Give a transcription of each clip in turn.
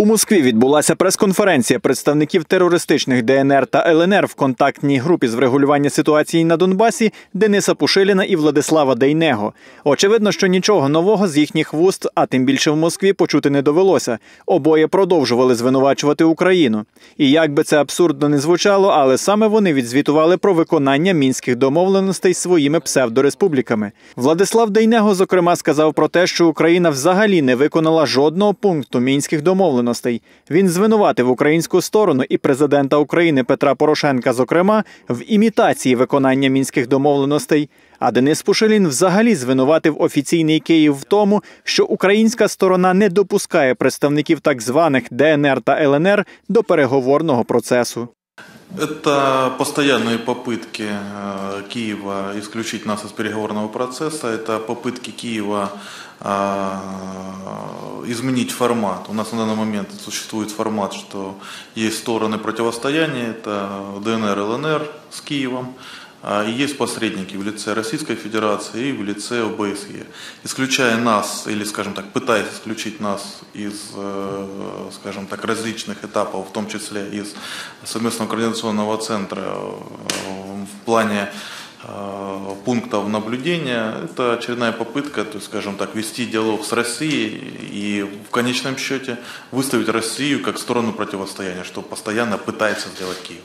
У Москві відбулася прес-конференція представників терористичних ДНР та ЛНР в контактній групі з врегулювання ситуації на Донбасі Дениса Пушиліна і Владислава Дейнего. Очевидно, що нічого нового з їхніх вуст, а тим більше в Москві, почути не довелося. Обоє продовжували звинувачувати Україну. І як би це абсурдно не звучало, але саме вони відзвітували про виконання мінських домовленостей своїми псевдореспубліками. Владислав Дейнего, зокрема, сказав про те, що Україна взагалі не виконала жодного пункту мінських домовленостей. Він звинуватив українську сторону і президента України Петра Порошенка, зокрема, в імітації виконання мінських домовленостей. А Денис Пушилін взагалі звинуватив офіційний Київ в тому, що українська сторона не допускає представників так званих ДНР та ЛНР до переговорного процесу. Это постоянные попытки э, Киева исключить нас из переговорного процесса, это попытки Киева э, изменить формат. У нас на данный момент существует формат, что есть стороны противостояния, это ДНР, ЛНР с Киевом, и есть посредники в лице Российской Федерации и в лице ОБСЕ. Исключая нас, или, скажем так, пытаясь исключить нас из, э, скажем так, различных этапов, в том числе из совместного координационного центра э, в плане э, пунктов наблюдения, это очередная попытка, то есть, скажем так, вести диалог с Россией и в конечном счете выставить Россию как сторону противостояния, что постоянно пытается сделать Киев.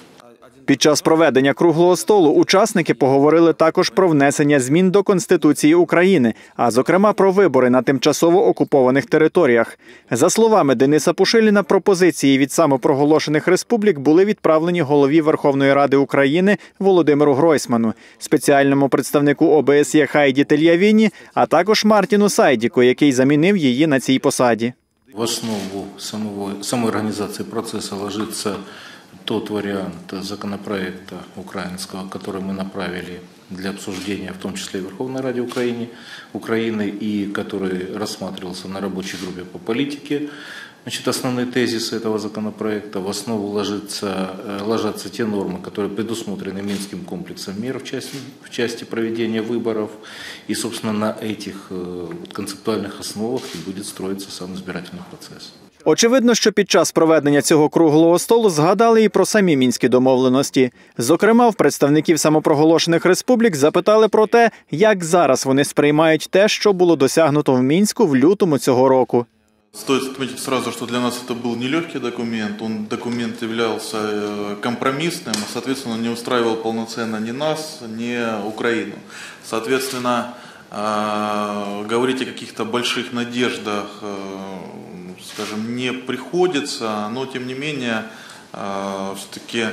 Під час проведення круглого столу учасники поговорили також про внесення змін до Конституції України, а зокрема про вибори на тимчасово окупованих територіях. За словами Дениса Пушиліна, пропозиції від самопроголошених республік були відправлені голові Верховної Ради України Володимиру Гройсману, спеціальному представнику ОБСЄ Хайді Тельявіні, а також Мартіну Сайдіку, який замінив її на цій посаді. В основу самого, самой организации процесса ложится тот вариант законопроекта украинского, который мы направили для обсуждения, в том числе Верховной Раде Украины, Украины и который рассматривался на рабочей группе по политике. Значит, основные тезисы этого законопроекта в основу ложится, ложатся те нормы, которые предусмотрены Минским комплексом мер в части, в части проведения выборов. И, собственно, на этих концептуальных основах и будет строиться сам избирательный процесс. Очевидно, що під час проведення цього круглого столу згадали і про самі мінські домовленості. Зокрема, в представників самопроголошених республік запитали про те, як зараз вони сприймають те, що було досягнуто в мінську в лютому цього року. Стоит отметить сразу, что для нас это был нелегкий документ. Он документ являлся компромиссным, соответственно, не устраивал полноценно ни нас, ни Украину. Соответственно, говорить о каких-то больших надеждах скажем, не приходится, но тем не менее все-таки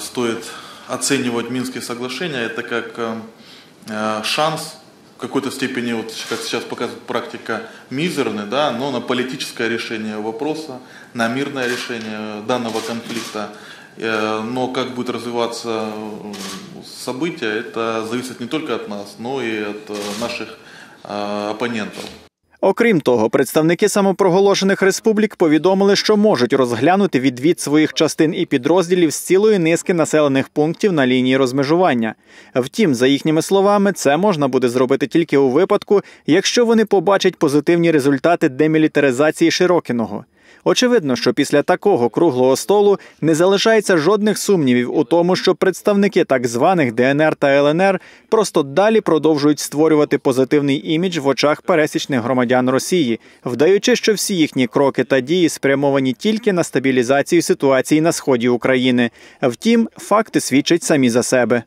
стоит оценивать Минские соглашения это как шанс в какой-то степени, вот как сейчас показывает практика, мизерный, да, но на политическое решение вопроса, на мирное решение данного конфликта. Но как будет развиваться события, это зависит не только от нас, но и от наших оппонентов. Окрім того, представники самопроголошених республік повідомили, що можуть розглянути відвід своїх частин і підрозділів з цілої низки населених пунктів на лінії розмежування. Втім, за їхніми словами, це можна буде зробити тільки у випадку, якщо вони побачать позитивні результати демілітаризації Широкіного. Очевидно, що після такого круглого столу не залишається жодних сумнівів у тому, що представники так званих ДНР та ЛНР просто далі продовжують створювати позитивний імідж в очах пересічних громадян Росії, вдаючи, що всі їхні кроки та дії спрямовані тільки на стабілізацію ситуації на сході України. Втім, факти свідчать самі за себе.